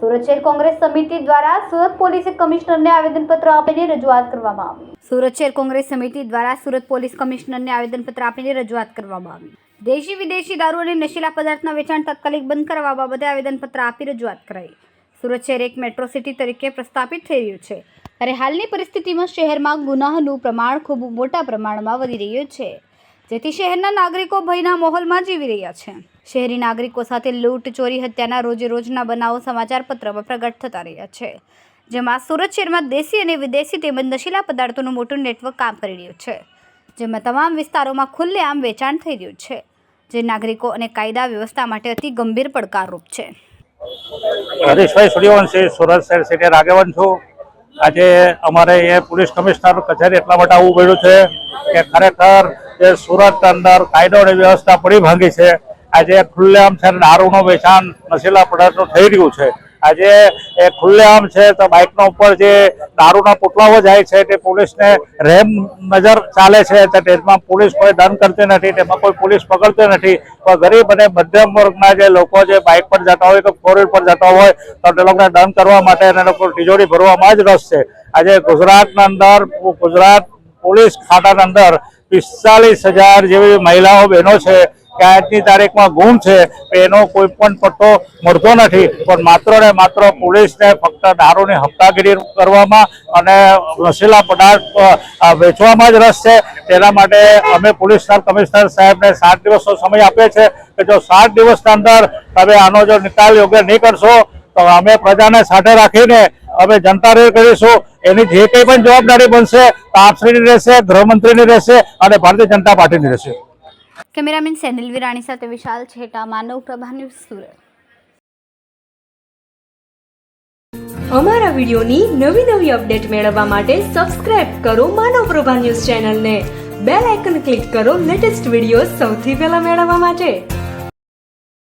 સુરત શહેર કોંગ્રેસ સમિતિ દ્વારા સુરત પોલીસે કમિશનરને આવેદનપત્ર આપીને રજૂઆત કરવામાં આવી. સુરત શહેર કોંગ્રેસ સમિતિ દ્વારા સુરત પોલીસ કમિશનરને આવેદનપત્ર આપીને રજૂઆત કરવામાં આવી. દેશી વિદેશી દારૂ અને નશીલા પદાર્થના વેચાણ તાત્કાલિક બંધ કરવા બાબતે આવેદનપત્ર આપી રજૂઆત કરાઈ. સુરત શહેર એક મેટ્રો સિટી તરીકે પ્રસ્થાપિત થઈ રહ્યું છે. ત્યારે હાલની પરિસ્થિતિમાં શહેરમાં ગુનાહનું પ્રમાણ ખૂબ મોટા પ્રમાણમાં વધી રહ્યું છે. જેથી શહેરના નાગરિકો ભયના માહોલમાં જીવી રહ્યા છે. શહેરી નાગરિકો સાથે લૂંટ, ચોરી, હત્યાના રોજે રોજના બનાવો સમાચાર પત્રમાં પ્રગટ થતા રહ્યા છે, જેમાં સુરત શહેરમાં દેશી અને વિદેશી તેમજ નશીલા પદાર્થોનું મોટું નેટવર્ક કામ કરી રહ્યું છે, જેમાં તમામ વિસ્તારોમાં ખુલ્લેઆમ વેચાણ થઈ રહ્યું છે, જે નાગરિકો અને કાયદા વ્યવસ્થા માટે અતિ ગંભીર પડકારરૂપ છે. હરીશભાઈ સૂર્યવંશી, સુરત શહેર સિટી આગેવાન છું. આજે અમારે એ પોલીસ કમિશનર કચેરી એટલા માટે આવવું પડ્યું છે કે ખરેખર જે સુરત અંદર કાયદોની વ્યવસ્થા પડી ભાંગી છે. આજે ખુલ્લેઆમ છે દારૂનું વેચાણ નશીલા પદાર્થનું થઈ રહ્યું છે. આજે એ ખુલ્લેઆમ છે તો બાઇકનો ઉપર જે દારૂના પુતળાઓ જાય છે તે પોલીસને રેમ નજર ચાલે છે. તો તેમાં પોલીસ કોઈ દંડ કરતી નથી, તેમાં કોઈ પોલીસ પકડતી નથી. પણ ગરીબ અને મધ્યમ વર્ગના જે લોકો જે બાઇક પર જતા હોય કે ફોર પર જતા હોય, તો તે લોકોને દંડ કરવા માટે એને લોકો તિજોરી ભરવામાં જ રસ છે. આજે ગુજરાતના અંદર ગુજરાત પોલીસ ખાતાના અંદર પિસ્તાલીસ હજાર જેવી મહિલાઓ બહેનો છે કે આજની તારીખમાં ગુમ છે એનો કોઈ પણ પટ્ટો મળતો નથી. પણ માત્ર ને માત્ર પોલીસને ફક્ત દારૂની હપ્તાગીરી કરવામાં અને નશીલા પદાર્થ વેચવામાં જ રસ છે. તેના માટે અમે પોલીસ કમિશનર સાહેબને સાત દિવસનો સમય આપીએ છીએ કે જો સાત દિવસના અંદર તમે આનો જો નિકાલ યોગ્ય નહીં કરશો, તો અમે પ્રજાને સાથે રાખીને અમે જનતા રેલ કરીશું. એની જે કંઈ પણ જવાબદારી બનશે તો આપશ્રીની રહેશે ગૃહમંત્રીની રહેશે અને ભારતીય જનતા પાર્ટીની રહેશે. કેમેરામેન સેનિલ વિરાણી સાથે વિશાલ છેટા માનવ પ્રભા ન્યૂઝ સુરત. અમારા વિડીયોની નવી નવી અપડેટ મેળવવા માટે સબસ્ક્રાઇબ કરો માનવ પ્રભા ન્યૂઝ ચેનલને. બેલ આઇકન ક્લિક કરો લેટેસ્ટ વીડિયો સૌથી પહેલા મેળવવા માટે.